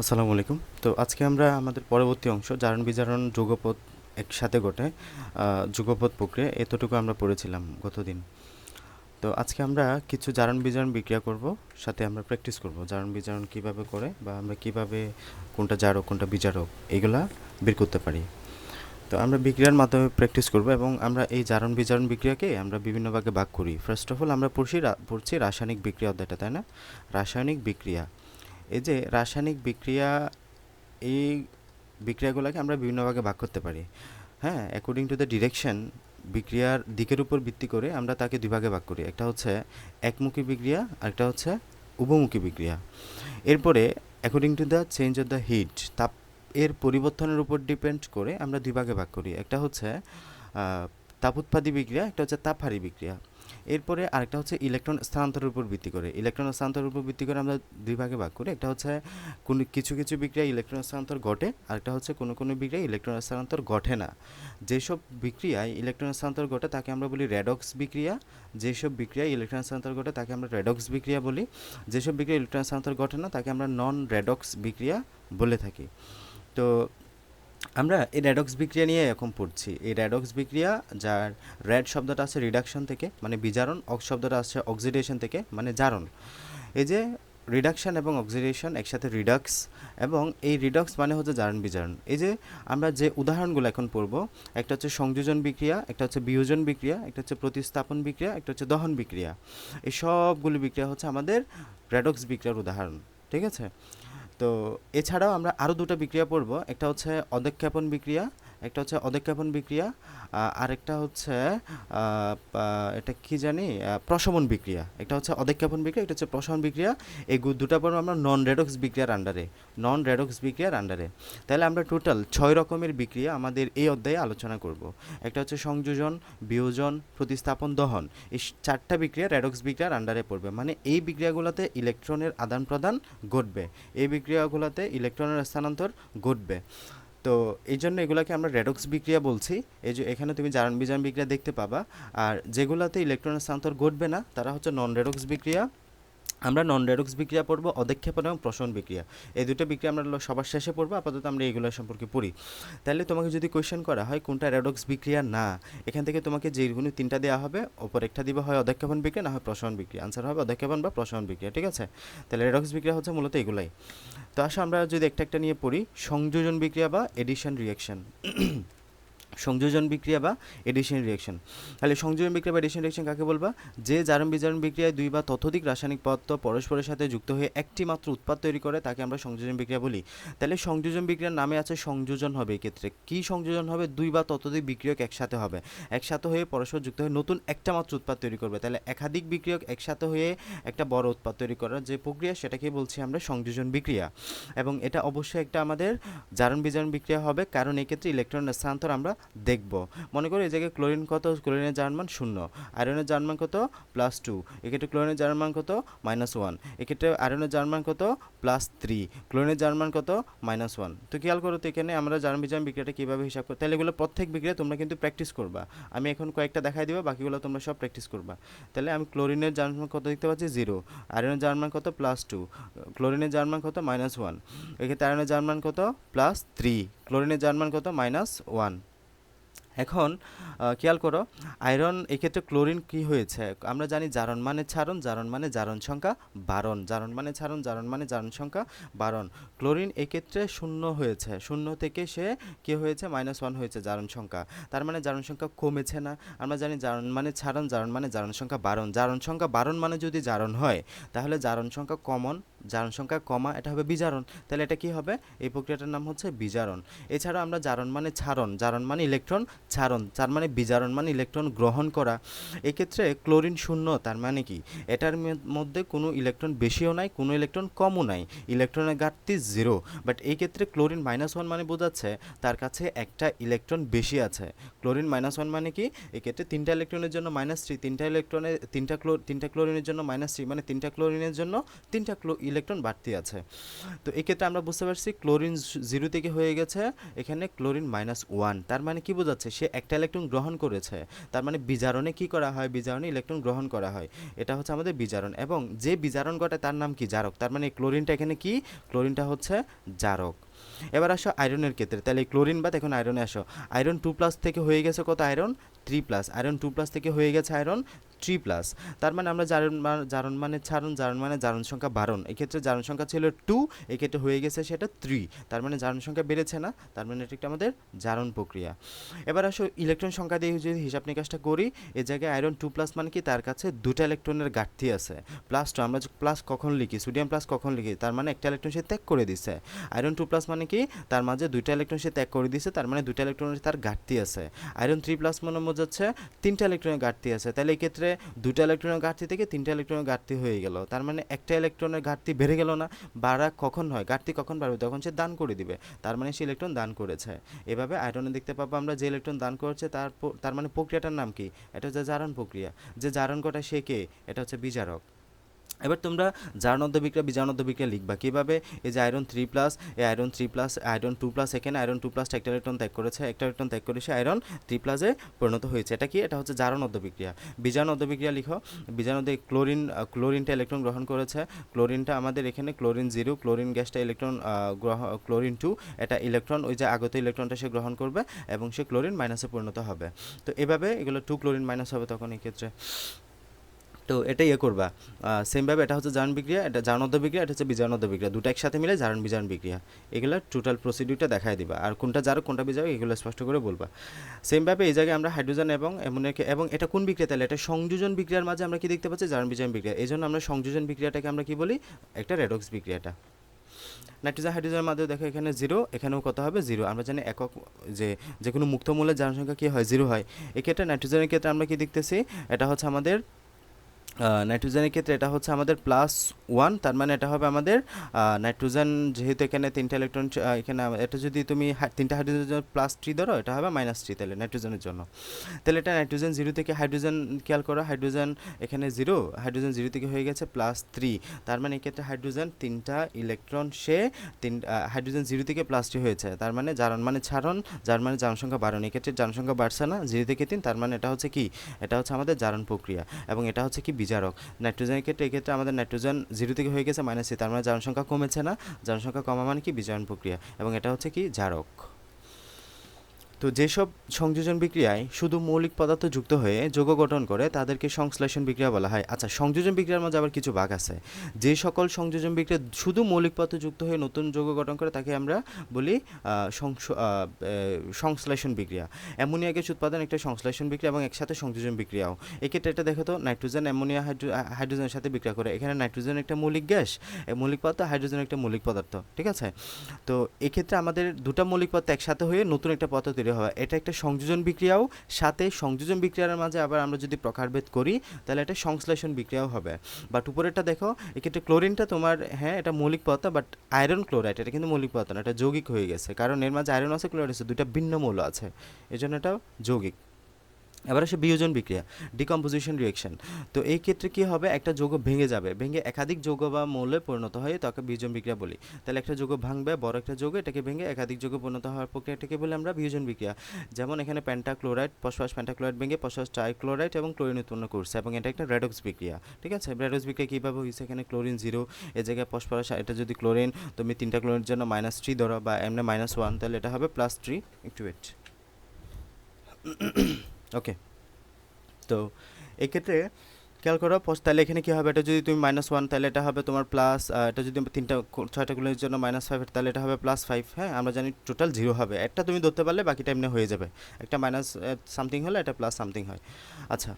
আসসালামু আলাইকুম। তো আজকে আমরা আমাদের পরবর্তী অংশ, জারণ বিজারণ যুগপথ একসাথে ঘটে যুগপথ প্রক্রিয়া, এতটুকু আমরা পড়েছিলাম গতদিন। তো আজকে আমরা কিছু জারণ বিজারণ বিক্রিয়া করব, সাথে আমরা প্র্যাকটিস করব। জারণ বিজারণ কীভাবে করে বা আমরা কীভাবে কোনটা জারক, কোনটা বিজারক, এগুলা বের করতে পারি। তো আমরা বিক্রিয়ার মাধ্যমে প্র্যাকটিস করব এবং আমরা এই জারণ বিজারণ বিক্রিয়াকে আমরা বিভিন্ন ভাগে ভাগ করি। ফার্স্ট অফ অল আমরা পড়ছি পড়ছি রাসায়নিক বিক্রিয়া অধ্যায়টা, তাই না? রাসায়নিক বিক্রিয়া। এই যে রাসায়নিক বিক্রিয়া, এই বিক্রিয়াগুলোকে আমরা বিভিন্ন ভাগে ভাগ করতে পারি। হ্যাঁ অ্যাকর্ডিং টু দ্য ডিরেকশন বিক্রিয়ার দিকের উপর ভিত্তি করে আমরা তাকে দুই ভাগে ভাগ করি। একটা হচ্ছে একমুখী বিক্রিয়া আর একটা হচ্ছে উভমুখী বিক্রিয়া। এরপরে according to the change of the heat তাপ এর পরিবর্তনের উপর ডিপেন্ড করে আমরা দুই ভাগে ভাগ করি। একটা হচ্ছে তাপ উৎপাদী বিক্রিয়া, একটা হচ্ছে তাপহারী বিক্রিয়া। এরপরে আরেকটা হচ্ছে ইলেকট্রন স্থানান্তরের উপর ভিত্তি করে। ইলেকট্রন স্থানান্তরের উপর ভিত্তি করে আমরা দুই ভাগে ভাগ করি। একটা হচ্ছে কোনো কিছু কিছু বিক্রিয়া ইলেকট্রন স্থানান্তর ঘটে, আরেকটা হচ্ছে কোনো কোনো বিক্রিয়া ইলেকট্রন স্থানান্তর ঘটে না। যেসব বিক্রিয়ায় ইলেকট্রন স্থানান্তর ঘটে তাকে আমরা বলি রেডক্স বিক্রিয়া। যেসব বিক্রিয়ায় ইলেকট্রন স্থানান্তর ঘটে তাকে আমরা রেডক্স বিক্রিয়া বলি। যেসব বিক্রিয়া ইলেকট্রন স্থানান্তর ঘটে না তাকে আমরা নন রেডক্স বিক্রিয়া বলে থাকি। তো আমরা এই রেডক্স বিক্রিয়া নিয়ে এখন পড়ছি। এই রেডক্স বিক্রিয়া, যার রেড শব্দটা আছে রিডাকশন থেকে মানে বিজারণ অক্স শব্দটা আসছে অক্সিডেশন থেকে মানে জারণ। এই যে রিডাকশন এবং অক্সিডেশন একসাথে রিডাক্স এবং এই রিডক্স মানে হচ্ছে জারণ বিজারণ। এই যে আমরা যে উদাহরণগুলো এখন পড়ব, একটা হচ্ছে সংযোজন বিক্রিয়া, একটা হচ্ছে বিয়োজন বিক্রিয়া, একটা হচ্ছে প্রতিস্থাপন বিক্রিয়া, একটা হচ্ছে দহন বিক্রিয়া। এই সবগুলো বিক্রিয়া হচ্ছে আমাদের রেডক্স বিক্রিয়ার উদাহরণ, ঠিক আছে? তো এছাড়াও আমরা আরও দুটো বিক্রিয়া পড়ব। একটা হচ্ছে অধক্ষেপণ বিক্রিয়া একটা হচ্ছে অদক্ষেপণ বিক্রিয়া আরেকটা হচ্ছে এটা কি জানি প্রশমন বিক্রিয়া। একটা হচ্ছে অদক্ষেপণ বিক্রিয়া, একটা হচ্ছে প্রশমন বিক্রিয়া। এই দুটা পড়ব আমরা নন রেডক্স বিক্রিয়ার আন্ডারে নন রেডক্স বিক্রিয়ার আন্ডারে তাহলে আমরা টোটাল ছয় রকমের বিক্রিয়া আমাদের এই অধ্যায়ে আলোচনা করব। একটা হচ্ছে সংযোজন, বিয়োজন, প্রতিস্থাপন, দহন। এই চারটা বিক্রিয়া রেডক্স বিক্রিয়ার আন্ডারে পড়বে। মানে এই বিক্রিয়াগুলোতে ইলেকট্রনের আদান প্রদান ঘটবে। এই বিক্রিয়াগুলোতে ইলেকট্রনের স্থানান্তর ঘটবে। তো এই জন্য এগুলাকে আমরা রেডক্স বিক্রিয়া বলছি। এই যে এখানে তুমি জারণ বিজারণ বিক্রিয়া দেখতে পাবা। আর যেগুলোতে ইলেকট্রনের স্থানান্তর ঘটবে না, তারা হচ্ছে নন রেডক্স বিক্রিয়া। আমরা নন রেডক্স বিক্রিয়া পড়ব, অদক্ষেপণ এবং প্রসন বিক্রিয়া। এই দুটো বিক্রিয়া আমরা সবার শেষে পড়ব, আপাতত আমরা এইগুলো সম্পর্কে পড়ি। তাহলে তোমাকে যদি কোয়েশ্চেন করা হয়, কোনটা রেডক্স বিক্রিয়া না, এখান থেকে তোমাকে যেগুলো তিনটা দেওয়া হবে, ওপর একটা দিবে হয় অদক্ষেপণ বিক্রিয়া, না হয় প্রসন বিক্রিয়া। আনসার হবে অদক্ষেপণ বা প্রশমন বিক্রিয়া, ঠিক আছে? তাহলে রেডক্স বিক্রিয়া হচ্ছে মূলত এগুলাই। তো আসো আমরা যদি একটা একটা নিয়ে পড়ি, সংযোজন বিক্রিয়া বা এডিশন রিয়াকশন সংযোজন বিক্রিয়া বা এডিশন রিয়াকশন তাহলে সংযোজন বিক্রিয়া বা এডিশন রিয়াকশন কাকে বলবা? যে জারণ বিজারণ বিক্রিয়ায় দুই বা ততোধিক রাসায়নিক পদার্থ পরস্পরের সাথে যুক্ত হয়ে একটি মাত্র উৎপাদ তৈরি করে, তাকে আমরা সংযোজন বিক্রিয়া বলি। তাহলে সংযোজন বিক্রিয়ার নামে আছে সংযোজন হবে এক্ষেত্রে। কি সংযোজন হবে? দুই বা ততোধিক বিক্রিয়ক একসাথে হবে। একসাথে হয়ে পরস্পর যুক্ত হয়ে নতুন একটা মাত্র উৎপাদ তৈরি করবে। তাহলে একাধিক বিক্রিয়ক একসাথে হয়ে একটা বড় উৎপাদ তৈরি করার যে প্রক্রিয়া, সেটাকে বলছি আমরা সংযোজন বিক্রিয়া। এবং এটা অবশ্যই একটা আমাদের জারণ বিজারণ বিক্রিয়া হবে, কারণ এক্ষেত্রে ইলেকট্রন স্থানান্তর আমরা দেখব মনে করো এই জায়গায় ক্লোরিন কত ক্লোরিনের জারণ মান শূন্য আয়রনের জারণ মান কত প্লাস টু এক্ষেত্রে ক্লোরিনের জারণ মান কত মাইনাস ওয়ান এক্ষেত্রে আয়রনের জারণ মান কত প্লাস থ্রি ক্লোরিনের জারণ মান কত মাইনাস ওয়ান তো খেয়াল করো তো এখানে আমরা জারণ বিজারণ বিক্রিয়াটা কীভাবে হিসাব করি তাহলে এগুলো প্রত্যেক বিক্রিয়া তোমরা কিন্তু প্র্যাকটিস করবা আমি এখন কয়েকটা দেখাই দিব বাকিগুলো তোমরা সব প্র্যাকটিস করবা তাহলে আমি ক্লোরিনের জারণ মান কত দেখতে পাচ্ছি জিরো আয়রনের জারণ মান কত প্লাস টু ক্লোরিনের জারণ মান কত মাইনাস ওয়ান এক্ষেত্রে আয়রনের জারণ মান কত প্লাস থ্রি ক্লোরিনের জারণ মান কত মাইনাস ওয়ান এখন খেয়াল করো, আয়রন এক্ষেত্রে ক্লোরিন কি হয়েছে? আমরা জানি জারণ মানে ছারণ, জারণ মানে জারণ সংখ্যা বারণ। জারণ মানে ছারণ, জারণ মানে জারণ সংখ্যা বারণ। ক্লোরিন এক্ষেত্রে শূন্য হয়েছে। শূন্য থেকে সে কি হয়েছে? মাইনাস ওয়ান হয়েছে জারণ সংখ্যা। তার মানে জারণ সংখ্যা কমেছে না। আমরা জানি জারণ মানে ছারণ, জারণ মানে জারণ সংখ্যা বারণ। জারণ সংখ্যা বারণ মানে যদি জারণ হয়, তাহলে জারণ সংখ্যা কমন জারণ সংখ্যা কমা, এটা হবে বিজারণ। তাহলে এটা কি হবে? এই প্রক্রিয়াটার নাম হচ্ছে বিজারণ। এছাড়া আমরা জারণ মানে ছারণ জারণ মানে ইলেকট্রন ছারণ তার মানে বিজারণ মানে ইলেকট্রন গ্রহণ করা। এক্ষেত্রে ক্লোরিন শূন্য, তার মানে কি? এটার মধ্যে কোনো ইলেকট্রন বেশিও নাই, কোনো ইলেকট্রন কমও নাই, ইলেকট্রনের ঘাটতি জিরো বাট এই ক্ষেত্রে ক্লোরিন মাইনাস ওয়ান মানে বোঝাচ্ছে তার কাছে একটা ইলেকট্রন বেশি আছে। ক্লোরিন মাইনাস ওয়ান মানে কি? এক্ষেত্রে তিনটা ইলেকট্রনের জন্য মাইনাস থ্রি তিনটা ইলেকট্রনের, তিনটা ক্লো, তিনটা ক্লোরিনের জন্য মাইনাস থ্রি মানে তিনটা ক্লোরিনের জন্য তিনটা ক্লো ইলেকট্রন বাড়তি আছে। তো এক্ষেত্রে আমরা বুঝতে পারছি ক্লোরিন জিরো থেকে হয়ে গেছে, এখানে ক্লোরিন মাইনাস ওয়ান। তার মানে কি বোঝাচ্ছে? সে একটা ইলেকট্রন গ্রহণ করেছে। তার মানে বিজারণে কি করা হয়? বিজারণে ইলেকট্রন গ্রহণ করা হয়। এটা হচ্ছে আমাদের বিজারণ। এবং যে বিজারণ ঘটে তার নাম কি? জারক। তার মানে ক্লোরিনটা এখানে কি? ক্লোরিনটা হচ্ছে জারক। এবার আসো আয়রনের ক্ষেত্রে। তাহলে ক্লোরিন বাদ, এখন আয়রনে আসো। আয়রন টু প্লাস থেকে হয়ে গেছে কত iron? Three plus. Iron two plus থেকে হয়ে গেছে আয়রন থ্রি প্লাস তার মানে আমরা জারণ জারণ মানে ছাড়ন, জারণ মানে জারণ সংখ্যা বারণ। এক্ষেত্রে জারণ সংখ্যা ছিল টু এক্ষেত্রে হয়ে গেছে সেটা থ্রি তার মানে জারণ সংখ্যা বেড়েছে না, তার মানে এটা একটা আমাদের জারণ প্রক্রিয়া। এবার আসো ইলেকট্রন সংখ্যা দিয়ে যদি হিসাব নিকাশটা করি, এ জায়গায় আয়রন টু প্লাস মানে কি? তার কাছে দুটো ইলেকট্রনের ঘাটতি আছে। প্লাস টু আমরা প্লাস কখন লিখি সোডিয়াম প্লাস কখন লিখি, তার মানে একটা ইলেকট্রন সে ত্যাগ করে দিছে। আয়রন টু প্লাস মানে কি? তার মাঝে দুইটা ইলেকট্রন সে ত্যাগ করে দিছে, তার মানে দুইটা ইলেকট্রনের তার ঘাটতি আছে। আয়রন থ্রি প্লাস মানে বোঝাচ্ছে তিনটা ইলেকট্রনের ঘাটতি আছে। তাহলে এই ক্ষেত্রে দুটা ইলেকট্রনের ঘাটতি থেকে তিনটা ইলেকট্রনের ঘাটতি হয়ে গেল। তার মানে একটা ইলেকট্রনের ঘাটতি বেড়ে গেল না, বাড়া কখন হয়, ঘাটতি কখন বাড়বে, তখন সে দান করে দিবে। তার মানে সে ইলেকট্রন দান করেছে। এভাবে আয়রনে দেখতে পাবো আমরা যে ইলেকট্রন দান করেছে, তার তার মানে প্রক্রিয়াটার নাম কি? এটা হচ্ছে জারণ প্রক্রিয়া। যে জারণ কটা, সে কে? এটা হচ্ছে বিজারক। এবার তোমরা জারণদ্য বিক্রিয়া বিজারণদ্য বিক্রিয়া লিখবা। কীভাবে? এই যে আয়রন থ্রি প্লাস এই iron three plus iron two plus এখানে আয়রন টু প্লাস একটা ইলেকট্রন ত্যাগ করেছে, একটা ইলেকট্রন ত্যাগ করে সে আয়রন থ্রি প্লাসে পরিণত হয়েছে। এটা কি? এটা হচ্ছে জারণদ্য বিক্রিয়া বিজারণদ্য বিক্রিয়া লিখো বিজারণদ্য ক্লোরিন ক্লোরিনটা ইলেকট্রন গ্রহণ করেছে। ক্লোরিনটা আমাদের এখানে ক্লোরিন জিরো ক্লোরিন গ্যাসটা ইলেকট্রন গ্রহণ ক্লোরিন টু এটা ইলেকট্রন ওই যে আগত ইলেকট্রনটা সে গ্রহণ করবে এবং সে ক্লোরিন মাইনাসে পরিণত হবে। তো এভাবে এগুলো টু ক্লোরিন মাইনাস হবে তখন এই ক্ষেত্রে তো এটা ইয়ে করবা। সেমভাবে এটা হচ্ছে জারণ বিক্রিয়া, এটা জারণদ্য বিক্রিয়া, এটা হচ্ছে বিজারণদ্য বিক্রিয়া। দুটো একসাথে মিলে জারণ বিজারণ বিক্রিয়া। এগুলো টোটাল প্রসিডিউরটা দেখায় দিবা। আর কোনটা জারক, কোনটা বিজারক, এগুলো স্পষ্ট করে বলবা। সেমভাবে এই জায়গায় আমরা হাইড্রোজেন এবং অ্যামোনিয়াকে এবং এটা কোন বিক্রিয়া তাহলে? এটা সংযোজন বিক্রিয়ার মাঝে আমরা কি দেখতে পাচ্ছি? জারণ বিজারণ বিক্রিয়া। এই জন্য আমরা সংযোজন বিক্রিয়াটাকে আমরা কি বলি? একটা রেডক্স বিক্রিয়াটা। নাইট্রোজেন হাইড্রোজেনের মাধ্যমে দেখো এখানে জিরো এখানেও কত হবে? জিরো আমরা জানি একক যে যে কোনো মুক্ত মূলের জনসংখ্যা কী হয়? জিরো হয়। এক্ষেত্রে নাইট্রোজেনের ক্ষেত্রে আমরা কি দেখতেছি? এটা হচ্ছে আমাদের নাইট্রোজেনের ক্ষেত্রে এটা হচ্ছে আমাদের প্লাস ওয়ান তার মানে এটা হবে আমাদের নাইট্রোজেন যেহেতু এখানে তিনটা ইলেকট্রন এখানে এটা যদি তুমি তিনটা হাইড্রোজেন প্লাস থ্রি ধরো, এটা হবে মাইনাস থ্রি তাহলে নাইট্রোজেনের জন্য। তাহলে এটা নাইট্রোজেন জিরো থেকে হাইড্রোজেন খেয়াল করো হাইড্রোজেন এখানে জিরো হাইড্রোজেন জিরো থেকে হয়ে গেছে প্লাস থ্রি তার মানে এক্ষেত্রে হাইড্রোজেন তিনটা ইলেকট্রন সে তিন হাইড্রোজেন জিরো থেকে প্লাস থ্রি হয়েছে, তার মানে জারণ মানে ছাড়ন যার মানে জনসংখ্যা বাড়ন, এক্ষেত্রে জনসংখ্যা বাড়ছে না জিরো থেকে তিন, তার মানে এটা হচ্ছে কি? এটা হচ্ছে আমাদের জারণ প্রক্রিয়া, এবং এটা হচ্ছে কি বিজারক নাইট্রোজেনের ক্ষেত্রে এক্ষেত্রে আমাদের নাইট্রোজেন জিরো থেকে হয়ে গেছে, মাইনাস সি, তার মানে জনসংখ্যা কমেছে না। জনসংখ্যা কমা মানে কি? বিজারণ প্রক্রিয়া। এবং এটা হচ্ছে কি? জারক। তো যেসব সংযোজন বিক্রিয়ায় শুধু মৌলিক পদার্থ যুক্ত হয়ে যৌগ গঠন করে, তাদেরকে সংশ্লেষণ বিক্রিয়া বলা হয়। আচ্ছা সংযোজন বিক্রিয়ার মধ্যে আবার কিছু ভাগ আছে। যে সকল সংযোজন বিক্রিয়া শুধু মৌলিক পদার্থ যুক্ত হয়ে নতুন যৌগ গঠন করে, তাকে আমরা বলি সংশ্লেষণ বিক্রিয়া। অ্যামোনিয়া গ্যাস উৎপাদন একটা সংশ্লেষণ বিক্রিয়া এবং একসাথে সংযোজন বিক্রিয়াও। এক্ষেত্রে এটা দেখো তো, নাইট্রোজেন, অ্যামোনিয়া, হাইড্রো হাইড্রোজেনের সাথে বিক্রিয়া করে। এখানে নাইট্রোজেন একটা মৌলিক গ্যাস মৌলিক পদার্থ, হাইড্রোজেন একটা মৌলিক পদার্থ। ঠিক আছে? তো এক্ষেত্রে আমাদের দুটা মৌলিক পদার্থ একসাথে হয়ে নতুন একটা পদার্থ তৈরি হয়। এটা একটা সংযোজন বিক্রিয়াও, সাথে সংযোজন বিক্রিয়ার মাঝে আবার আমরা যদি প্রকারভেদ করি, তাহলে এটা সংশ্লেষণ বিক্রিয়াও হবে। বাট উপরেরটা দেখো, এক্ষেত্রে ক্লোরিনটা তোমার হ্যাঁ এটা মৌলিক পদার্থ বাট আয়রন ক্লোরাইড এটা কিন্তু মৌলিক পদার্থ না, এটা যৌগিক হয়ে গেছে। কারণ এর মাঝে আয়রন আছে ক্লোরাইড আছে, দুইটা ভিন্ন মৌল আছে। এই জন্য এটা যৌগিক। এবার আসে বিয়োজন বিক্রিয়া ডিকম্পোজিশন রিয়েকশন তো এই ক্ষেত্রে কি হবে? একটা যৌগ ভেঙে যাবে। ভেঙে একাধিক যৌগ বা মৌলে পরিণত হয় তাকে বিয়োজন বিক্রিয়া বলি। তাহলে একটা যৌগ ভাঙবে, বড় একটা যৌগ, এটাকে ভেঙে একাধিক যৌগে পরিণত হওয়ার প্রক্রিয়াটাকে বলে আমরা বিয়োজন বিক্রিয়া। যেমন এখানে পেন্টাক্লোরাইড ফসফরাস পেন্টাক্লোরাইড ভেঙে ফসফরাস ট্রাইক্লোরাইড এবং ক্লোরিন উৎপন্ন করছে, এবং এটা একটা রেডক্স বিক্রিয়া, ঠিক আছে? রেডক্স বিক্রিয়া কীভাবে হয়েছে? এখানে ক্লোরিন জিরো এ জায়গায় ফসফরাস এটা যদি ক্লোরিন তুমি তিনটা ক্লোরিনের জন্য মাইনাস থ্রি ধরো, বা এমনি মাইনাস ওয়ান তাহলে এটা হবে প্লাস থ্রি একটু ওয়েট ওকে তো এক্ষেত্রে খেয়াল করো তাহলে এখানে কী হবে? এটা যদি তুমি মাইনাস ওয়ান তাহলে এটা হবে তোমার প্লাস এটা যদি তিনটা কো- ছয়টা গুলোর জন্য মাইনাস ফাইভ তাহলে এটা হবে প্লাস ফাইভ হ্যাঁ? আমরা জানি টোটাল জিরো হবে। একটা তুমি ধরতে পারলে বাকিটা এমনি হয়ে যাবে। একটা মাইনাস সামথিং হলে এটা প্লাস সামথিং হয়। আচ্ছা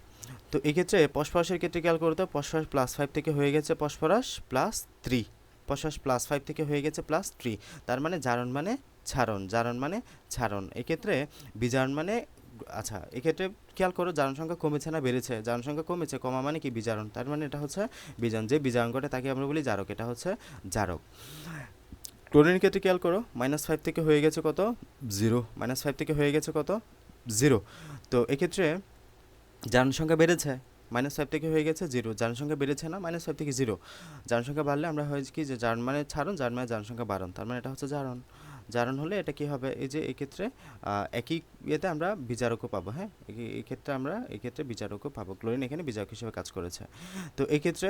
তো এক্ষেত্রে ফসফরাসের ক্ষেত্রে খেয়াল করতে ফসফরাস প্লাস ফাইভ থেকে হয়ে গেছে phosphorus plus three phosphorus plus five থেকে হয়ে গেছে প্লাস থ্রি তার মানে জারণ মানে ছাড়ন জারণ মানে ছাড়ন এক্ষেত্রে বিজারণ মানে আচ্ছা এক্ষেত্রে খেয়াল করো জারণ সংখ্যা কমেছে না বেড়েছে। জারণ সংখ্যা কমেছে, কমা মানে কি বিজারণ? তার মানে এটা হচ্ছে বিজারণ। যে বিজারণ ঘটে তাকে আমরা বলি জারক, এটা হচ্ছে জারক। ক্লোরিনের ক্ষেত্রে খেয়াল করো মাইনাস ফাইভ থেকে হয়ে গেছে কত? জিরো মাইনাস ফাইভ থেকে হয়ে গেছে কত? জিরো তো এক্ষেত্রে জারণ সংখ্যা বেড়েছে মাইনাস ফাইভ থেকে হয়ে গেছে জিরো জারণ সংখ্যা বেড়েছে না মাইনাস ফাইভ থেকে জিরো জারণ সংখ্যা বাড়লে আমরা হয়েছে কি যে জারণ মানে ছাড়ন জারণ মানে সংখ্যা বাড়ন। তার মানে এটা হচ্ছে জারণ। জারণ হলে এটা কি হবে? এই যে এক্ষেত্রে একই ইয়েতে আমরা বিচারকও পাবো হ্যাঁ? এই- এই ক্ষেত্রে আমরা এই ক্ষেত্রে বিচারকও পাবো। ক্লোরিন এখানে বিচারক হিসেবে কাজ করেছে। তো এই ক্ষেত্রে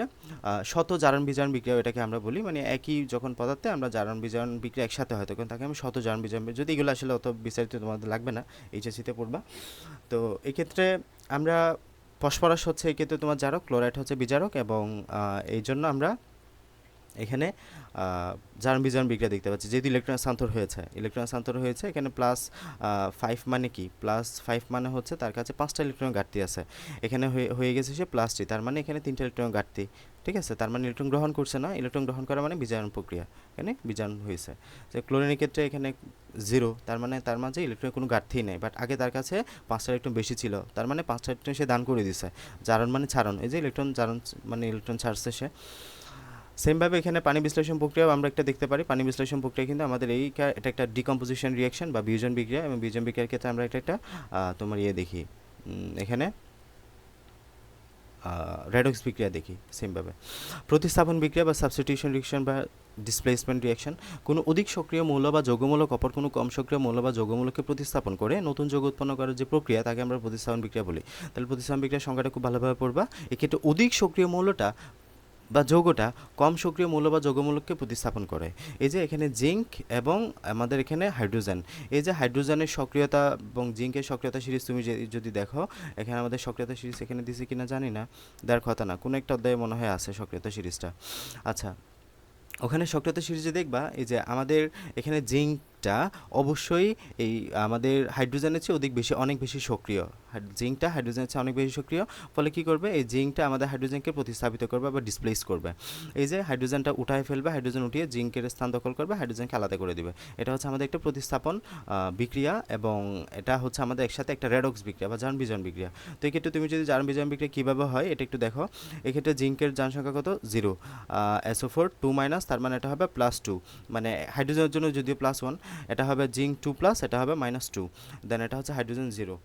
শত জারণ বিজারণ বিক্রিয়া এটাকে আমরা বলি মানে একই যখন পদার্থে আমরা জারণ বিজারণ বিক্রিয়া একসাথে হয়, তখন তাকে আমি শত জারণ বিজারণ যদি এগুলো আসলে অত বিস্তারিত তোমাদের লাগবে না এইচএসিতে পড়বা। তো এই ক্ষেত্রে আমরা, ফসফরাস হচ্ছে এই ক্ষেত্রে তোমার জারক, ক্লোরাইড হচ্ছে বিজারক এবং এই জন্য আমরা এখানে আহ, জারণ বিজারণ বিক্রিয়া দেখতে পাচ্ছি। যেহেতু ইলেকট্রন স্থানান্তর হয়েছে ইলেকট্রন স্থানান্তর হয়েছে এখানে প্লাস ফাইভ মানে কি? প্লাস ফাইভ মানে হচ্ছে তার কাছে পাঁচটা ইলেকট্রন ঘাটতি আছে। এখানে হয়ে গেছে সে প্লাস থ্রি তার মানে এখানে তিনটা ইলেকট্রন ঘাটতি ঠিক আছে? তার মানে ইলেকট্রন গ্রহণ করছে না ইলেকট্রন গ্রহণ করা মানে বিজারণ প্রক্রিয়া এখানে বিজারণ হয়েছে। যে ক্লোরিনের ক্ষেত্রে এখানে জিরো তার মানে তার মাঝে ইলেকট্রনের কোনো ঘাটতি নেই। বাট আগে তার কাছে পাঁচটা ইলেকট্রন বেশি ছিল তার মানে পাঁচটা ইলেকট্রন সে দান করে দিছে জারণ মানে ছাড়ন। এই যে ইলেকট্রন জারণ মানে ইলেকট্রন ছাড়ছে সে সেমভাবে এখানে পানি বিশ্লেষণ প্রক্রিয়াও আমরা একটা দেখতে পারি। পানি বিশ্লেষণ প্রক্রিয়া কিন্তু আমাদের এই এটা একটা ডিকম্পোজিশন রিয়াকশন বা বিয়োজন বিক্রিয়া এবং বিয়োজন বিক্রিয়ার ক্ষেত্রে আমরা এটা একটা তোমার ইয়ে দেখি। এখানে রেডক্স বিক্রিয়া দেখি সেমভাবে। প্রতিস্থাপন বিক্রিয়া বা সাবস্টিটিউশন রিয়াকশন বা ডিসপ্লেসমেন্ট রিয়াকশন কোনো অধিক সক্রিয় মৌল বা যৌগমূলক, অপর কোনো কম সক্রিয় মৌল বা যৌগমূলককে প্রতিস্থাপন করে নতুন যৌগ উৎপন্ন করার যে প্রক্রিয়া, তাকে আমরা প্রতিস্থাপন বিক্রিয়া বলি। তাহলে প্রতিস্থাপন বিক্রিয়ার সংখ্যাটা খুব ভালোভাবে পড়বা। এক্ষেত্রে অধিক সক্রিয় মৌলটা বা যৌগটা কম সক্রিয় মৌল বা যৌগমূলককে প্রতিস্থাপন করে। এই যে এখানে জিঙ্ক এবং আমাদের এখানে হাইড্রোজেন। এই যে হাইড্রোজেনের সক্রিয়তা এবং জিঙ্কের সক্রিয়তা সিরিজ তুমি যদি দেখো, এখানে আমাদের সক্রিয়তা সিরিজ এখানে দিছে কিনা জানি না। দেওয়ার কথা না। কোনো একটা অধ্যায়ে মনে হয় আছে সক্রিয়তা সিরিজটা। আচ্ছা ওখানে সক্রিয়তা সিরিজে দেখবা, এই যে আমাদের এখানে জিঙ্কটা অবশ্যই এই আমাদের হাইড্রোজেনের চেয়ে অধিক বেশি, অনেক বেশি সক্রিয়। জিঙ্কটা হাইড্রোজেনের চেয়ে অনেক বেশি সক্রিয়। ফলে কী করবে? এই জিঙ্কটা আমাদের হাইড্রোজেনকে প্রতিস্থাপিত করবে বা ডিসপ্লেস করবে। এই যে হাইড্রোজেনটা উঠায় ফেলবে, হাইড্রোজেন উঠিয়ে জিঙ্কের স্থান দখল করবে, হাইড্রোজেনকে আলাদা করে দিবে। এটা হচ্ছে আমাদের একটা প্রতিস্থাপন বিক্রিয়া এবং এটা হচ্ছে আমাদের একসাথে একটা রেডক্স বিক্রিয়া বা জারণ বিজারণ বিক্রিয়া। তো এক্ষেত্রে তুমি যদি জারণ বিজারণ বিক্রিয়া কীভাবে হয়, এটা একটু দেখো। এক্ষেত্রে জিঙ্কের জারণ সংখ্যা কত zero SO four two minus তার মানে এটা হবে প্লাস টু মানে হাইড্রোজেনের জন্য যদিও প্লাস ওয়ান এটা হবে জিঙ্ক টু প্লাস এটা হবে মাইনাস টু দেন এটা হচ্ছে হাইড্রোজেন জিরো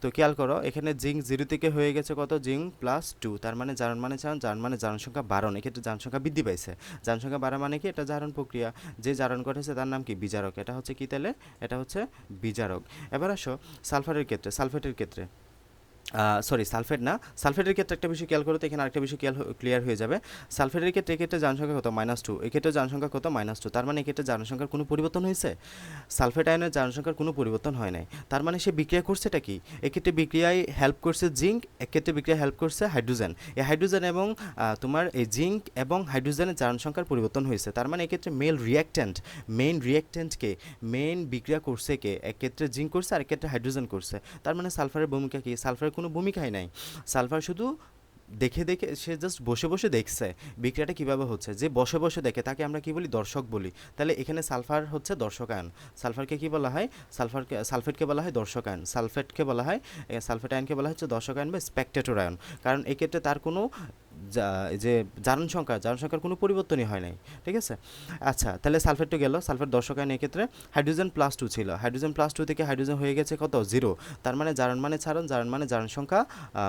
তো খেয়াল করো, এখানে জিঙ্ক জিরো থেকে হয়ে গেছে কত? জিঙ্ক প্লাস টু তার মানে জারণ মানে চান জারণ মানে জারণ সংখ্যা বারণ এক্ষেত্রে জারণ সংখ্যা বৃদ্ধি পাইছে। জারণ সংখ্যা বাড়া মানে কি? এটা জারণ প্রক্রিয়া। যে জারণ ঘটেছে তার নাম কি? বিজারক। এটা হচ্ছে কি তাহলে? এটা হচ্ছে বিজারক। এবার আসো সালফারের ক্ষেত্রে, সালফেটের ক্ষেত্রে। সরি সালফেট না। সালফেটের ক্ষেত্রে একটা বিষয় খেয়াল করো তো, এখানে আরেকটা বিষয় খেয়াল ক্লিয়ার হয়ে যাবে। সালফেটের ক্ষেত্রে, এক্ষেত্রে জনসংখ্যা কত? মাইনাস টু এক্ষেত্রে জনসংখ্যা কত? মাইনাস টু তার মানে এক্ষেত্রে জনসংখ্যার কোনো পরিবর্তন হয়েছে? সালফেট আয়নের জনসংখ্যার কোনো পরিবর্তন হয় নাই। তার মানে সে বিক্রিয়া করছে এটা কি? এক্ষেত্রে বিক্রিয়ায় হেল্প করছে জিঙ্ক এক্ষেত্রে বিক্রিয়া হেল্প করছে হাইড্রোজেন এই হাইড্রোজেন এবং তোমার এই জিঙ্ক এবং হাইড্রোজেনের জনসংখ্যার পরিবর্তন হয়েছে। তার মানে এক্ষেত্রে মেল রিয়াক্ট্যান্ট মেইন রিয়াক্ট্যান্টকে মেইন বিক্রিয়া করছে কে? এক্ষেত্রে জিঙ্ক করছে আর এক্ষেত্রে হাইড্রোজেন করছে। তার মানে সালফারের ভূমিকা কি? সালফারের কোনো ভূমিকাই নাই। সালফার শুধু দেখে দেখে সে জাস্ট বসে বসে দেখছে বিক্রিয়াটা কীভাবে হচ্ছে। যে বসে বসে দেখে, তাকে আমরা কি বলি? দর্শক বলি। তাহলে এখানে সালফার হচ্ছে দর্শকায়ন। সালফারকে কি বলা হয়? সালফারকে, সালফেটকে বলা হয় দর্শকায়ন। সালফেটকে বলা হয় সালফেট আয়নকে বলা হচ্ছে দর্শকায়ন বা স্পেকটেটর আয়ন কারণ এক্ষেত্রে তার কোনো যা- জারণ সংখ্যা, জারণ সংখ্যার কোনো পরিবর্তনই হয় নাই, ঠিক আছে? আচ্ছা তাহলে সালফেট গেল, সালফেট দর্শকায়ন এক্ষেত্রে হাইড্রোজেন প্লাস টু ছিল। হাইড্রোজেন প্লাস টু থেকে হাইড্রোজেন হয়ে গেছে কত? জিরো। তার মানে জারণ মানে ছাড়ন, জারণ মানে জারণ সংখ্যা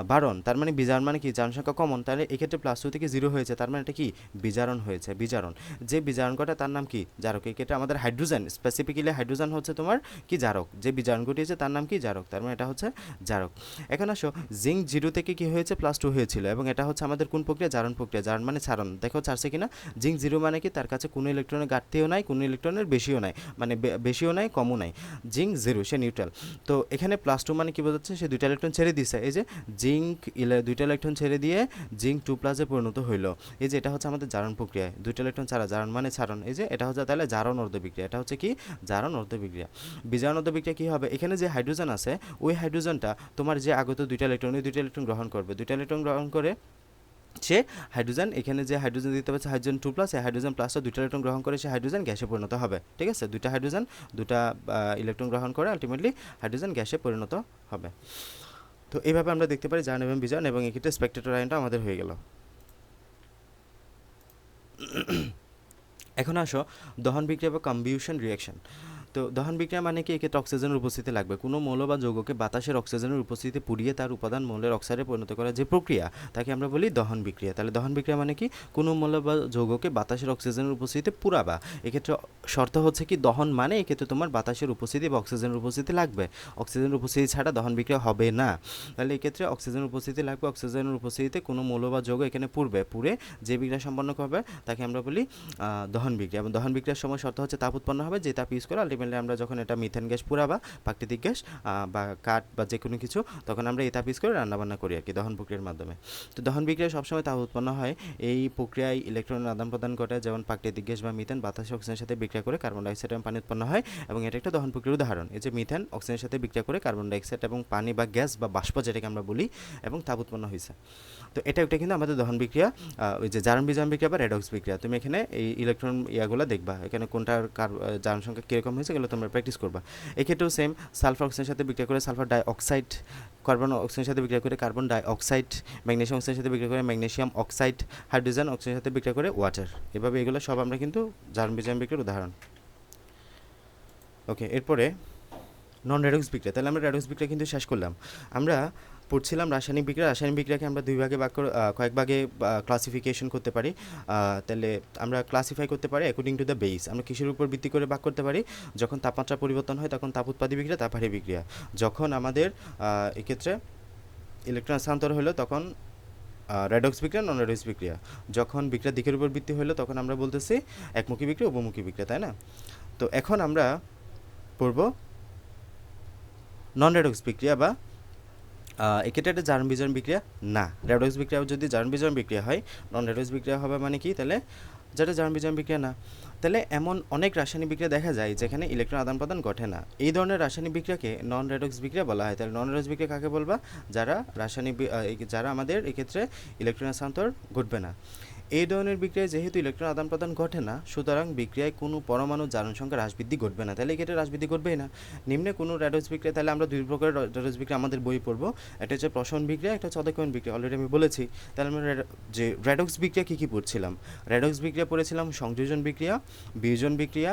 বাড়ন। তার মানে বিজারণ মানে কি? জারণ সংখ্যা কমন। তাহলে এক্ষেত্রে প্লাস টু থেকে জিরো হয়েছে, তার মানে এটা কি? বিজারণ হয়েছে, বিজারণ। যে বিজারণ ঘটে তার নাম কি? জারক। এক্ষেত্রে আমাদের হাইড্রোজেন স্পেসিফিক্যালি হাইড্রোজেন হচ্ছে তোমার কি? জারক। যে বিজারণ ঘটিয়েছে তার নাম কি? জারক। তার মানে এটা হচ্ছে জারক। এখন আসো জিঙ্ক জিরো থেকে কি হয়েছে? প্লাস টু হয়েছিল এবং এটা হচ্ছে আমাদের কোন প্রক্রিয়া, জারণ প্রক্রিয়া। জারণ মানে ছাড়ন দেখো, ছাড়ছে কিনা? জিঙ্ক জিরো মানে কি? তার কাছে কোনো ইলেকট্রনের ঘাটতিও নাই, কোনো ইলেকট্রনের বেশিও নাই মানে বেশিও নাই, কমও নাই। জিঙ্ক জিরো, সে নিউট্রাল তো এখানে প্লাস টু মানে কি বোঝাচ্ছে? সে দুইটা ইলেকট্রন ছেড়ে দিছে। এই যে জিঙ্ক ইলে দুইটা ইলেকট্রন ছেড়ে দিয়ে জিঙ্ক টু প্লাসে পরিণত হইল। এই যে এটা হচ্ছে আমাদের জারণ প্রক্রিয়া। দুইটা ইলেকট্রন ছাড়া জারণ মানে ছাড়ন এই যে এটা হচ্ছে তাহলে জারণ অর্ধ বিক্রিয়া এটা হচ্ছে কি? জারণ অর্ধ বিক্রিয়া বিজারণ অর্ধ বিক্রিয়া কী হবে? এখানে যে হাইড্রোজেন আছে, ওই হাইড্রোজেনটা তোমার যে আগত দুইটা ইলেকট্রন ওই দুইটা ইলেকট্রন গ্রহণ করবে। দুইটা ইলেকট্রন গ্রহণ করে সে হাইড্রোজেন, এখানে যে হাইড্রোজেন দিতে পারছে হাইড্রোজেন টু প্লাস এই হাইড্রোজেন প্লাসটা দুইটা ইলেকট্রন গ্রহণ করে সে হাইড্রোজেন গ্যাসে পরিণত হবে, ঠিক আছে? দুইটা হাইড্রোজেন দুটা ইলেকট্রন গ্রহণ করে আলটিমেটলি হাইড্রোজেন গ্যাসে পরিণত হবে। তো এইভাবে আমরা দেখতে পারি জারণ এবং বিজারণ এবং এক্ষেত্রে স্পেকটেটর আয়নটা আমাদের হয়ে গেল। এখন আসো দহন বিক্রিয়া বা কম্বিউশন রিয়াকশন তো দহন বিক্রিয়া মানে কি? এক্ষেত্রে অক্সিজেনের উপস্থিতি লাগবে। কোনো মৌল বা যৌগকে বাতাসের অক্সিজেনের উপস্থিতিতে পুড়িয়ে তার উপাদান মৌলের অক্সাইডে পরিণত করার যে প্রক্রিয়া, তাকে আমরা বলি দহন বিক্রিয়া। তাহলে দহন বিক্রিয়া মানে কি? কোনো মৌল বা যৌগকে বাতাসের অক্সিজেনের উপস্থিতিতে পুরাবা এক্ষেত্রে শর্ত হচ্ছে কি, দহন মানে এক্ষেত্রে তোমার বাতাসের উপস্থিতি বা অক্সিজেনের উপস্থিতি লাগবে। অক্সিজেনের উপস্থিতি ছাড়া দহন বিক্রিয়া হবে না। তাহলে এক্ষেত্রে অক্সিজেনের উপস্থিতি লাগবে, অক্সিজেনের উপস্থিতিতে কোনো মৌল বা যৌগ এখানে পুড়বে, পুড়ে যে বিক্রিয়া সম্পন্ন করবে, তাকে আমরা বলি দহন বিক্রিয়া। এবং দহন বিক্রিয়ার সময় শর্ত হচ্ছে তাপ উৎপন্ন হবে, যে তাপ ইউজ করে আলটিমেটলি আমরা যখন এটা মিথেন গ্যাস পুরাবা, প্রাকৃতিক গ্যাস বা কাঠ বা যে কোনো কিছু, তখন আমরা তাপ ইউজ করে রান্নাবান্না করি আর কি দহন প্রক্রিয়ার মাধ্যমে। তো দহন বিক্রিয়া সবসময় তাপ উৎপন্ন হয় এই প্রক্রিয়ায় ইলেকট্রনের আদান প্রদান ঘটে যেমন প্রাকৃতিক গ্যাস বা মিথেন বাতাস অক্সিজেনের সাথে বিক্রিয়া করে কার্বন ডাইঅক্সাইড এবং পানি উৎপন্ন হয় এবং এটা একটা দহন প্রক্রিয়ার উদাহরণ। এই যে মিথেন অক্সিজেনের সাথে বিক্রিয়া করে কার্বন ডাইঅক্সাইড এবং পানি বা গ্যাস বা বাষ্প যেটাকে আমরা বলি এবং তাপ উৎপন্ন হয়েছে তো এটা একটা কিন্তু আমাদের দহন বিক্রিয়া ওই যে জারণ বিজারণ বিক্রিয়া বা রেডক্স বিক্রিয়া। তুমি এখানে এই ইলেকট্রন ইয়াগুলো দেখবা, এখানে কোনটার কার জারণ সংখ্যা কীরকম হয়েছে এগুলো তোমরা প্র্যাকটিস করবা। এক্ষেত্রেও সেম সালফার অক্সাইডের সাথে বিক্রিয়া করে সালফার ডাই অক্সাইড কার্বন অক্সাইডের সাথে বিক্রিয়া করে কার্বন ডাই অক্সাইড ম্যাগনেশিয়াম অক্সাইডের সাথে বিক্রিয়া করে ম্যাগনেশিয়াম অক্সাইড হাইড্রোজেন অক্সাইডের সাথে বিক্রিয়া করে ওয়াটার এভাবে এগুলো সব আমরা কিন্তু জারণ বিজারণ বিক্রিয়ার উদাহরণ। ওকে এরপরে নন রেডক্স বিক্রিয়া। তাহলে আমরা রেডক্স বিক্রিয়া কিন্তু শেষ করলাম। আমরা পড়ছিলাম রাসায়নিক বিক্রিয়া। রাসায়নিক বিক্রিয়াকে আমরা দুই ভাগে ভাগ কয়েক ভাগে ক্লাসিফিকেশন করতে পারি। তাহলে আমরা ক্লাসিফাই করতে পারি অ্যাকর্ডিং টু দ্য বেস আমরা কিসের উপর ভিত্তি করে ভাগ করতে পারি? যখন তাপমাত্রা পরিবর্তন হয়, তখন তাপ উৎপাদী বিক্রিয়া তাপহারী বিক্রিয়া। যখন আমাদের এক্ষেত্রে ইলেকট্রন স্থানান্তর হলো, তখন রেডক্স বিক্রিয়া নন রেডক্স বিক্রিয়া। যখন বিক্রিয়ার দিকের উপর ভিত্তি হলো, তখন আমরা বলতেছি একমুখী বিক্রিয়া, উপমুখী বিক্রিয়া, তাই না? তো এখন আমরা পড়ব নন রেডক্স বিক্রিয়া বা এক্ষেত্রে একটা জারণ বিজারণ বিক্রিয়া? না। রেডক্স বিক্রিয়া যদি জারণ বিজন বিক্রিয়া হয়, নন রেডক্স বিক্রিয়া হবে মানে কি? তাহলে যেটা জারণ বিজারণ বিক্রিয়া না। তাহলে এমন অনেক রাসায়নিক বিক্রিয়া দেখা যায় যেখানে ইলেকট্রন আদান প্রদান ঘটে না। এই ধরনের রাসায়নিক বিক্রিয়াকে নন রেডক্স বিক্রিয়া বলা হয়। তাহলে নন রেডক্স বিক্রিয়া কাকে বলবা? যারা রাসায়নিক যারা আমাদের এক্ষেত্রে ইলেকট্রন স্থানান্তর ঘটবে না। এই ধরনের বিক্রিয়ায় যেহেতু ইলেকট্রন আদান প্রদান ঘটে না, সুতরাং বিক্রিয়ায় কোনো পরমাণু জারণ সংখ্যা হ্রাস বৃদ্ধি ঘটবে না। তাহলে এক্ষেত্রে হ্রাস বৃদ্ধি ঘটবেই না। নিম্নে কোনো রেডক্স বিক্রিয়া তাহলে আমরা দুই প্রকারের রেডক্স বিক্রিয়া আমাদের বই পড়ব। একটা হচ্ছে প্রশন বিক্রিয়া, একটা হচ্ছে বিক্রিয়া। অলরেডি আমি বলেছি। তাহলে আমরা যে রেডক্স বিক্রিয়া কী কী পড়ছিলাম? রেডক্স বিক্রিয়া পড়েছিলাম সংযোজন বিক্রিয়া, বিয়োজন বিক্রিয়া,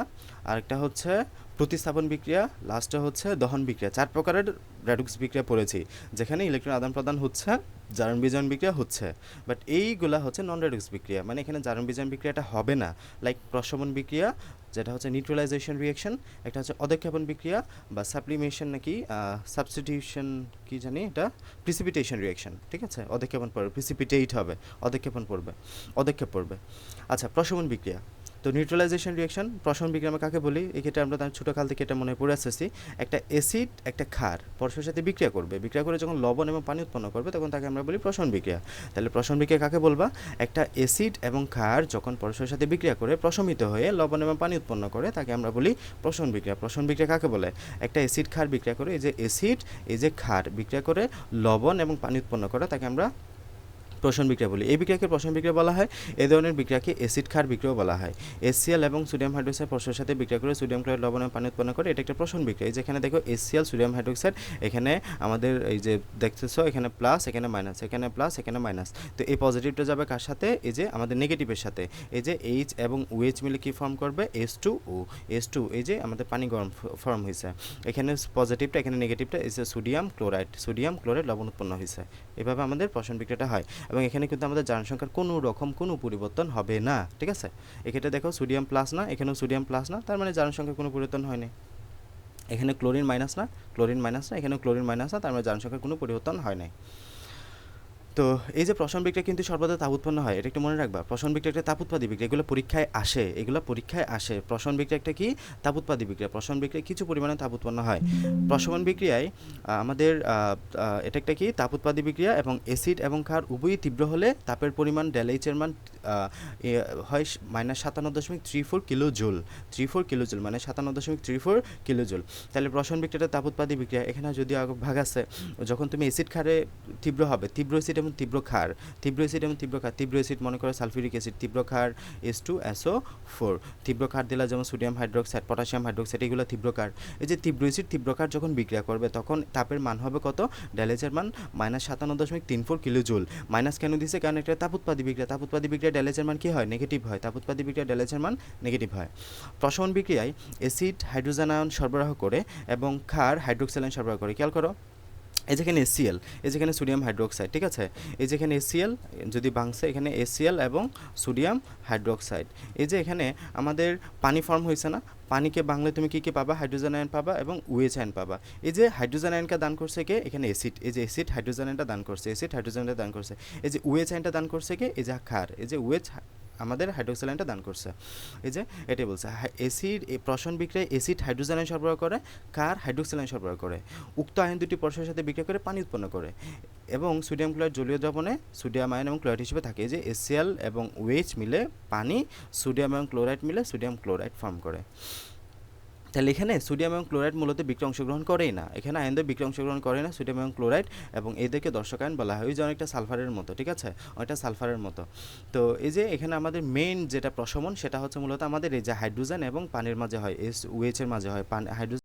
আরেকটা হচ্ছে প্রতিস্থাপন বিক্রিয়া লাস্টে হচ্ছে দহন বিক্রিয়া। চার প্রকারের রেডক্স বিক্রিয়া পড়েছি, যেখানে ইলেকট্রন আদান প্রদান হচ্ছে, জারণ বিজারণ বিক্রিয়া হচ্ছে। বাট এইগুলা হচ্ছে নন রেডক্স বিক্রিয়া মানে এখানে জারণ বিজারণ বিক্রিয়াটা হবে না। লাইক প্রশমন বিক্রিয়া, যেটা হচ্ছে নিউট্রালাইজেশন রিয়াকশন একটা হচ্ছে অদক্ষেপণ বিক্রিয়া বা সাপ্লিমেশন নাকি সাবস্টিটিউশন কি জানি এটা? প্রিসিপিটেশন রিয়াকশন ঠিক আছে? অদক্ষেপণ পড়বে প্রিসিপিটেট হবে, অদক্ষেপণ পড়বে, অদক্ষেপ পড়বে। আচ্ছা প্রশমন বিক্রিয়া। তো নিউট্রালাইজেশন রিয়াকশন প্রশমন বিক্রিয়া আমরা কাকে বলি? এক্ষেত্রে আমরা তার ছোটো কাল থেকে এটা মনে পড়ে আসতেছি। একটা অ্যাসিড একটা ক্ষার পরস্পরের সাথে বিক্রিয়া করবে। বিক্রিয়া করে যখন লবণ এবং পানি উৎপন্ন করবে, তখন তাকে আমরা বলি প্রশমন বিক্রিয়া। তাহলে প্রশমন বিক্রিয়া কাকে বলবা? একটা অ্যাসিড এবং ক্ষার যখন পরস্পরের সাথে বিক্রিয়া করে, প্রশমিত হয়ে লবণ এবং পানি উৎপন্ন করে, তাকে আমরা বলি প্রশমন বিক্রিয়া। প্রশমন বিক্রিয়া কাকে বলে? একটা অ্যাসিড ক্ষার বিক্রিয়া করে, এই যে অ্যাসিড এই যে ক্ষার বিক্রিয়া করে লবণ এবং পানি উৎপন্ন করে, তাকে আমরা প্রশন বিক্রিয়া বলি। এই বিক্রিয়াকে প্রশন বিক্রিয়া বলা হয়। এই ধরনের বিক্রিয়াকে অ্যাসিড ক্ষার বিক্রিয়া বলা হয়। এসিএল এবং সোডিয়াম হাইড্রোক্সাইড পরস্পরের সাথে বিক্রিয়া করে সোডিয়াম ক্লোরাইড, লবণ পানি উৎপন্ন করে এটা একটা প্রশন বিক্রিয়া। যেখানে দেখো এসিএল সোডিয়াম হাইড্রোক্সাইড, এখানে আমাদের এই যে দেখতেছো, এখানে প্লাস এখানে মাইনাস এখানে প্লাস এখানে মাইনাস তো এই পজিটিভটা যাবে কার সাথে? এই যে আমাদের নেগেটিভের সাথে। এই যে এইচ এবং ওএইচ মিলে কি ফর্ম করবে? S two O S two এই যে আমাদের পানি গরম ফর্ম হয়েছে এখানে পজিটিভটা এখানে নেগেটিভটা এই যে সোডিয়াম ক্লোরাইড সোডিয়াম ক্লোরাইড, লবণ উৎপন্ন হয়েছে এভাবে আমাদের প্রশন বিক্রিয়াটা হয়। এবং এখানে কিন্তু আমাদের জারণ সংখ্যার কোনো রকম কোনো পরিবর্তন হবে না, ঠিক আছে? এক্ষেত্রে দেখো সোডিয়াম প্লাস না, এখানেও সোডিয়াম প্লাস না, তার মানে জারণ সংখ্যার কোনো পরিবর্তন হয়নি। এখানে ক্লোরিন মাইনাস না, ক্লোরিন মাইনাস না, এখানেও ক্লোরিন মাইনাস না, তার মানে জারণ সংখ্যার কোনো পরিবর্তন হয় নাই। তো এই যে প্রশন বিক্রিয়া কিন্তু সর্বদা তাপ উৎপন্ন হয়, এটা একটু মনে রাখবা। প্রশন বিক্রিয়া একটা তাপ উৎপাদী বিক্রিয়া, এগুলো পরীক্ষায় আসে, এগুলো পরীক্ষায় আসে। প্রশন বিক্রিয়া একটা কি? তাপ উৎপাদী বিক্রিয়া। প্রশন বিক্রিয়া কিছু পরিমাণে তাপ উৎপন্ন হয়। প্রশমন বিক্রিয়ায় আমাদের এটা একটা কি? তাপ উৎপাদী বিক্রিয়া এবং অ্যাসিড এবং ক্ষার উভয়ই তীব্র হলে তাপের পরিমাণ ডেলাইচের মান হয় মাইনাস সাতান্ন দশমিক three four kilojoule three four kilojoule মানে সাতান্ন দশমিক থ্রি ফোর কিলো জুল তাহলে প্রশন বিক্রিয়াটা তাপ উৎপাদী বিক্রিয়া। এখানে যদি ভাগ আছে, যখন তুমি অ্যাসিড ক্ষারে তীব্র হবে, তীব্র অ্যাসিড এবং যেমন তীব্র ক্ষার, তীব্র অ্যাসিড এবং তীব্র ক্ষার, তীব্র অ্যাসিড মনে করে সালফিউরিক অ্যাসিড তীব্র ক্ষার এস টু এসও ফোর তীব্র ক্ষার দিলা যেমন সোডিয়াম হাইড্রোক্সাইড পটাশিয়াম হাইড্রোক্সাইড এগুলো তীব্র ক্ষার। এই যে তীব্র অ্যাসিড তীব্র ক্ষার যখন বিক্রিয়া করবে, তখন তাপের মান হবে কত? ড্যালেজের মান মাইনাস সাতান্ন দশমিক তিন ফোর কিলো জুল মাইনাস কেন দিছে? কারণ এটা তাপোৎপাদী বিক্রিয়া। তাপ তাপোৎপাদী বিক্রিয়া ড্যালেজের মান কী হয়? নেগেটিভ হয়। তাপ তাপোৎপাদী বিক্রিয়া ড্যালেজের মান নেগেটিভ হয়। প্রশমন বিক্রিয়ায় অ্যাসিড হাইড্রোজেন আয়ন সরবরাহ করে এবং ক্ষার হাইড্রোক্সাইল আয়ন সরবরাহ করে। খেয়াল করো এই যেখানে এসিএল এই যেখানে সোডিয়াম হাইড্রোক্সাইড ঠিক আছে? এই যেখানে এসিএল যদি বাংসে এখানে এসিএল এবং সোডিয়াম হাইড্রোক্সাইড এই যে এখানে আমাদের পানি ফর্ম হয়েছে না? পানিকে বাংলে তুমি কী কী পাবা? হাইড্রোজেন আয়ন পাবা এবং ওয়েচ আয়ন পাবা। এই যে হাইড্রোজেন আয়নকে দান করছে কে? এখানে অ্যাসিড এই যে অ্যাসিড হাইড্রোজেন আয়নটা দান করছে অ্যাসিড হাইড্রোজেন আয়নটা দান করছে। এই যে ওয়েচ আয়নটা দান করছে কে? এই যে ক্ষার। এই যে ওয়েচ আমাদের হাইড্রোক্সাইল আয়নটা দান করছে। এই যে, এটাই বলছে অ্যাসিড প্রশন বিক্রিয়ায় এসিড হাইড্রোজেন সরবরাহ করে, কার? হাইড্রোক্সাইল আয়ন সরবরাহ করে। উক্ত আয়ন দুটি পরস্পরের সাথে বিক্রিয়া করে পানি উৎপন্ন করে এবং সোডিয়াম ক্লোরাইড জলীয় দ্রবণে সোডিয়াম আয়ন এবং ক্লোরাইড হিসেবে থাকে। যে এসিএল এবং ওয়েচ মিলে পানি সোডিয়াম এবং ক্লোরাইড মিলে সোডিয়াম ক্লোরাইড ফর্ম করে। তাহলে এখানে সোডিয়াম এবং ক্লোরাইড মূলত বিক্রিয়া অংশগ্রহণ করেই না। এখানে আয়নদের বিক্রিয়া অংশগ্রহণ করে না, সোডিয়াম এবং ক্লোরাইড এবং এদেরকে দর্শক আয়ন বলা হয়। ওই যে অনেকটা সালফারের মতো, ঠিক আছে? অনেকটা সালফারের মতো। তো এই যে এখানে আমাদের মেইন যেটা প্রশমন, সেটা হচ্ছে মূলত আমাদের এই যে হাইড্রোজেন এবং পানির মাঝে হয় এস ওয়েচের মাঝে হয়, পান হাইড্রোজেন